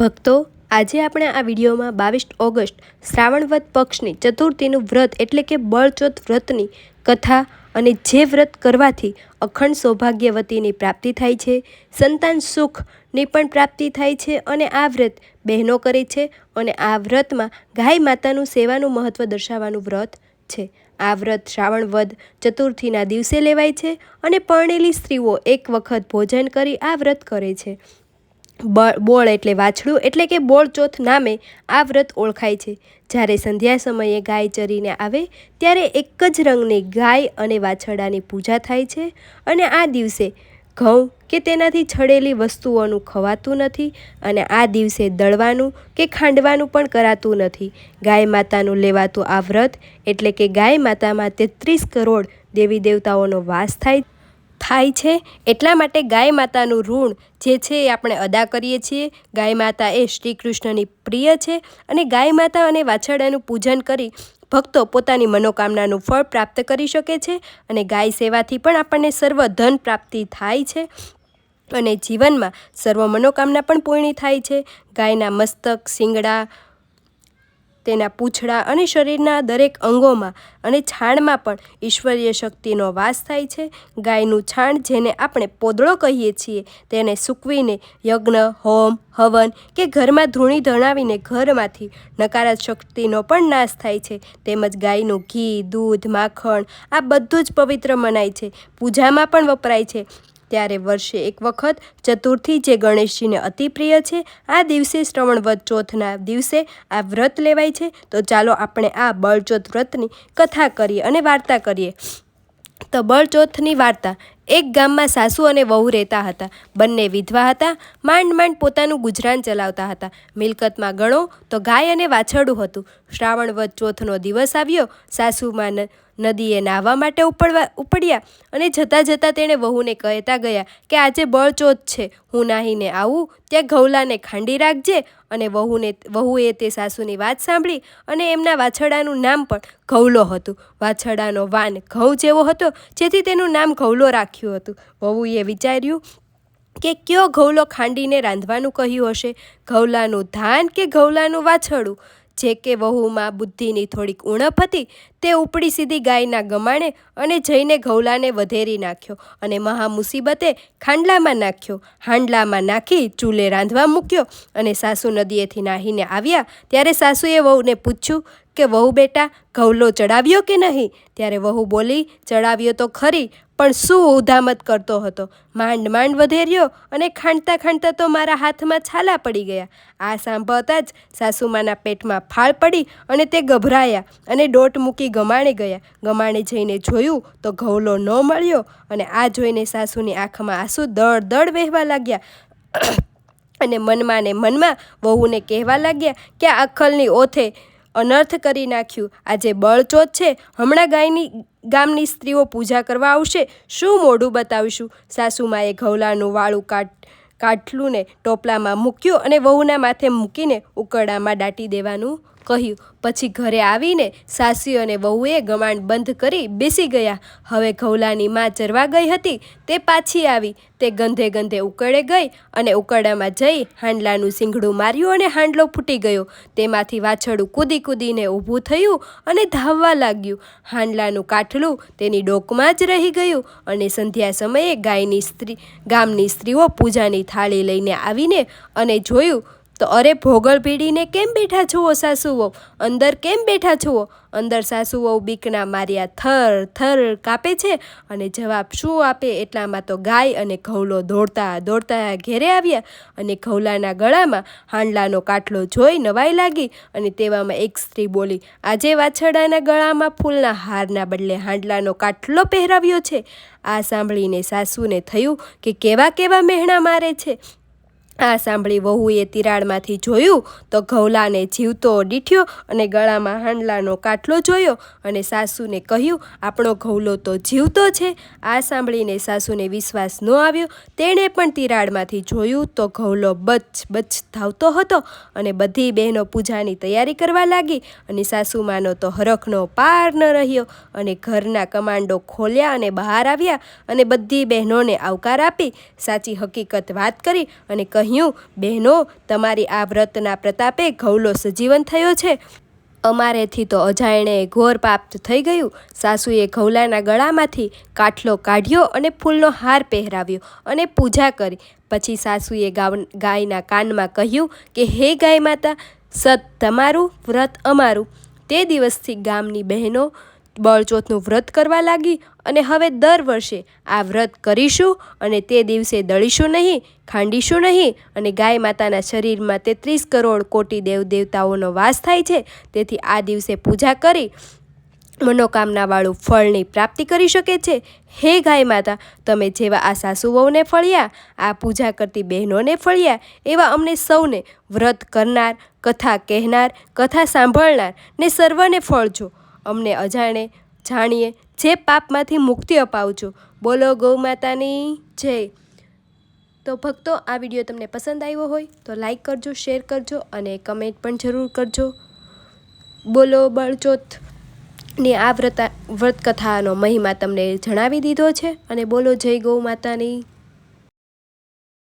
ભક્તો, આજે આપણે આ વિડીયોમાં બાવીસ ઓગસ્ટ શ્રાવણવદ પક્ષની ચતુર્થીનું વ્રત એટલે કે બળચોથ વ્રતની કથા અને જે વ્રત કરવાથી અખંડ સૌભાગ્યવતીની પ્રાપ્તિ થાય છે, સંતાન સુખની પણ પ્રાપ્તિ થાય છે અને આ વ્રત બહેનો કરે છે અને આ વ્રતમાં ગાય માતાનું સેવાનું મહત્ત્વ દર્શાવવાનું વ્રત છે. આ વ્રત શ્રાવણ વદ ચતુર્થીના દિવસે લેવાય છે અને પરણેલી સ્ત્રીઓ એક વખત ભોજન કરી આ વ્રત કરે છે. બોળ એટલે વાછડું એટલે કે બોળચોથ નામે આ વ્રત ઓળખાય છે. જ્યારે સંધ્યા સમયે ગાય ચરીને આવે, ત્યારે એક જ રંગની ગાય અને વાછરડાની પૂજા થાય છે અને આ દિવસે ઘઉં કે તેનાથી છડેલી વસ્તુઓનું ખવાતું નથી અને આ દિવસે દળવાનું કે ખાંડવાનું પણ કરાતું નથી. ગાય માતાનું લેવાતું આ વ્રત એટલે કે ગાય માતામાં તેત્રીસ કરોડ દેવી દેવતાઓનો વાસ થાય થાય છે. એટલા માટે ગાય માતાનું ઋણ જે છે એ આપણે અદા કરીએ છીએ. ગાય માતા એ શ્રી કૃષ્ણની પ્રિય છે અને ગાય માતા અને વાછરડાનું પૂજન કરી ભક્તો પોતાની મનોકામનાનું ફળ પ્રાપ્ત કરી શકે છે અને ગાય સેવાથી પણ આપણને સર્વ ધન પ્રાપ્તિ થાય છે અને જીવનમાં સર્વ મનોકામના પણ પૂર્ણ થાય છે. ગાયના મસ્તક, શિંગડા તેના પૂંછડા અને શરીરના દરેક અંગોમાં અને છાણમાં પણ ઈશ્વરીય શક્તિનો વાસ થાય છે. ગાયનું છાણ જેને આપણે પોદળો કહીએ છીએ તેને સૂકવીને યજ્ઞ, હોમ, હવન કે ઘરમાં ધૂણી ધણાવીને ઘરમાંથી નકારાત્મક શક્તિનો પણ નાશ થાય છે. તેમજ ગાયનું ઘી, દૂધ, માખણ આ બધું જ પવિત્ર મનાય છે. પૂજામાં પણ વપરાય છે. ત્યારે વર્ષે એક વખત ચતુર્થી જે ગણેશજીને અતિ પ્રિય છે, આ દિવસે શ્રવણવદ ચોથના દિવસે આ વ્રત લેવાય છે. તો ચાલો આપણે આ બળચોથ વ્રતની કથા કરીએ અને વાર્તા કરીએ. તો બળચોથની વાર્તા. એક ગામમાં સાસુ અને વહુ રહેતા હતા. બંને વિધવા હતા. માંડ માંડ પોતાનું ગુજરાન ચલાવતા હતા. મિલકતમાં ગણો તો ગાય અને વાછરડું હતું. શ્રાવણ ચોથનો દિવસ આવ્યો. સાસુમાં નદીએ નાહવા માટે ઉપડવા ઉપડ્યા અને જતાં જતાં તેણે વહુને કહેતા ગયા કે આજે બળચોથ છે, હું નાહીને આવું, ત્યાં ઘઉલાને ખાંડી રાખજે અને વહુને વહુએ તે સાસુની વાત સાંભળી અને એમના વાછરડાનું નામ પણ ઘઉલો હતું. વાછરડાનો વાન ઘઉં જેવો હતો, જેથી તેનું નામ ઘઉલો રાખ્યું હતું. વહુએ વિચાર્યું કે કયો ઘઉલો ખાંડીને રાંધવાનું કહ્યું હશે? ઘઉલાનું ધાન કે ઘઉલાનું વાછરડું? જે કે વહુમાં બુદ્ધિની થોડીક ઉણપ હતી, તે ઉપડી સીધી ગાયના ગમાણે અને જઈને ઘઉલાને વધેરી નાખ્યો અને મહા મુસીબતે ખાંડલામાં નાખ્યો. હાંડલામાં નાખી ચૂલે રાંધવા મૂક્યો અને સાસુ નદીએથી નાહીને આવ્યા. ત્યારે સાસુએ વહુને પૂછ્યું કે વહુ બેટા ઘવલો ચડાવ્યો કે નહીં? ત્યારે વહુ બોલી, ચડાવ્યો તો ખરી, પણ શું ઉધામત કરતો હતો? માંડ માંડ વધેર્યો અને ખાંડતા ખાંડતા તો મારા હાથમાં છાલા પડી ગયા. આ સાંભળતા જ સાસુમાના પેટમાં ફાળ પડી અને તે ગભરાયા અને દોટ મૂકી ગમાણે ગયા. ગમાણે જઈને જોયું તો ઘવલો ન મળ્યો અને આ જોઈને સાસુની આંખમાં આંસુ દળ દળ વહેવા લાગ્યા. અને મનમાં ને મનમાં વહુને કહેવા લાગ્યા કે આ અક્કલની ઓથે અનર્થ કરી નાખ્યું. આજે બળચોથ છે. હમણાં ગાયની ગામની સ્ત્રીઓ પૂજા કરવા આવશે. શું મોઢું બતાવીશું? સાસુમાએ ઘઉલાનું વાળું કાટ કાઠલું ને ટોપલામાં મૂક્યું અને વહુના માથે મૂકીને ઉકરડામાં દાટી દેવાનું કહ્યું, પછી ઘરે આવીને સાસી અને વહુએ ગમાણ બંધ કરી બેસી ગયા. હવે ઘઉલાની માં ચરવા ગઈ હતી, તે પાછી આવી. તે ગંધે ગંધે ઉકળે ગઈ અને ઉકળામાં જઈ હાંડલાનું સિંગડું માર્યું અને હાંડલો ફૂટી ગયો. તેમાંથી વાછડું કૂદી કૂદીને ઊભું થયું અને ધાવવા લાગ્યું. હાંડલાનું કાઠલું તેની ડોકમાં જ રહી ગયું અને સંધ્યા સમયે ગાયની સ્ત્રી, ગામની સ્ત્રીઓ પૂજાની થાળી લઈને આવીને અને જોયું તો અરે ભોગળ ભીડીને કેમ બેઠા છુઓ સાસુઓ? અંદર કેમ બેઠા છુઓ અંદર સાસુઓ બીકના માર્યા થર થર કાપે છે અને જવાબ શું આપે? એટલામાં તો ગાય અને ઘઉલો દોડતા દોડતા ઘેરે આવ્યા અને ઘઉલાના ગળામાં હાંડલાનો કાટલો જોઈ નવાઈ લાગી અને તેવામાં એક સ્ત્રી બોલી, આજે વાછરડાના ગળામાં ફૂલના હારના બદલે હાંડલાનો કાટલો પહેરાવ્યો છે. આ સાંભળીને સાસુને થયું કે કેવા કેવા મહેણા મારે છે. આ સાંભળી વહુએ તિરાડમાંથી જોયું તો ઘઉલાને જીવતો દીઠ્યો અને ગળામાં હાંડલાનો કાટલો જોયો અને સાસુને કહ્યું, આપણો ઘઉલો તો જીવતો છે. આ સાંભળીને સાસુને વિશ્વાસ ન આવ્યો. તેણે પણ તિરાડમાંથી જોયું તો ઘઉલો બચ બચ ધાવતો હતો અને બધી બહેનો પૂજાની તૈયારી કરવા લાગી અને સાસુમાનો તો હરખનો પાર ન રહ્યો અને ઘરના કમાન્ડો ખોલ્યા અને બહાર આવ્યા અને બધી બહેનોને આવકાર આપી. સાચી હકીકત વાત કરી અને કહી કહ્યું, બહેનો, તમારી આ વ્રતના પ્રતાપે ઘઉલો સજીવન થયો છે. અમારેથી તો અજાયણે ઘોર પ્રાપ્ત થઈ ગયું. સાસુએ ઘઉલાના ગળામાંથી કાઠલો કાઢ્યો અને ફૂલનો હાર પહેરાવ્યો અને પૂજા કરી. પછી સાસુએ ગાયના કાનમાં કહ્યું કે, હે ગાય માતા, સત તમારું, વ્રત અમારું. તે દિવસથી ગામની બહેનો બળચોથનું વ્રત કરવા લાગી અને હવે દર વર્ષે આ વ્રત કરીશું અને તે દિવસે દળીશું નહીં, ખાંડીશું નહીં અને ગાય માતાના શરીરમાં તેત્રીસ કરોડ કોટી દેવ દેવતાઓનો વાસ થાય છે. તેથી આ દિવસે પૂજા કરી મનોકામનાવાળું ફળની પ્રાપ્તિ કરી શકે છે. હે ગાય માતા, તમે જેવા આ સાસુ વહુને ફળ્યા, આ પૂજા કરતી બહેનોને ફળ્યા, એવા અમને સૌને વ્રત કરનાર, કથા કહેનાર, કથા સાંભળનાર ને સર્વને ફળજો. અમને અજાણે જાણીએ. જે પાપમાંથી મુક્તિ અપાવજો. બોલો ગૌ માતાની જય. તો ભક્તો, આ વીડિયો તમને પસંદ આવ્યો હોય તો લાઈક કરજો, શેર કરજો અને કમેન્ટ પણ જરૂર કરજો. બોલો બળચોથ આ વ્રતા વ્રત કથાનો મહિમા તમને જણાવી દીધો છે અને બોલો જય ગૌ માતાની